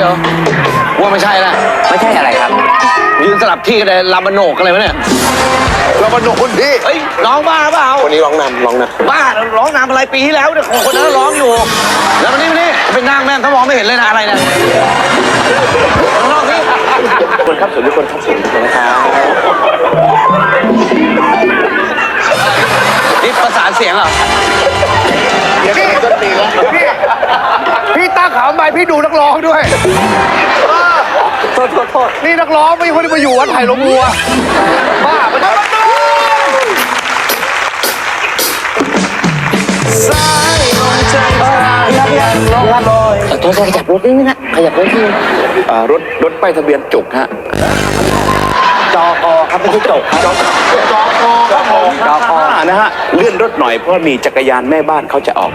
เดี๋ยวว่าไม่ใช่ละไม่ใช่อะไรครับ ยืนสลับที่กันเลยลำบะโหนกอะไรวะเนี่ยเรามาดูคุณพี่เฮ้ยร้องบ้าเปล่าคนนี้ร้องนำร้องนบ้าร้องนำอะไรปีที่แล้วเนี่ยคนนั้นร้องอยู่ แล้ววันนี้วันนี้เป็นนางแม่งเขามองไม่เห็นเลยนะอะไรเนี่ยข้างนอกนี่ทุกคนครับสวัสดีทุกคนครับสวัสดีทุกคนนะครับนี่ประสานเสียงเหรอำเดี๋ยวพี่ดนตรีแล้วพี่พี่ตั้งขาวไปพี่ดูนัก ร้องด้วยโทษโทษโทษนี่นักร้องไม่คนที่มาอยู่วัดไผ่ลงวัวบ้าปะเนี่ยโทษขยับรถนิดนึงนะขยับรถนิดนึงอ่ารถรถป้ายทะเบียนจุกฮะจออครับไม่ใช่จบครับจอจอคอครับผมจอคอนะฮะเลื่อนรถหน่อยเพราะมีจักรยานแม่บ้านเขาจะออก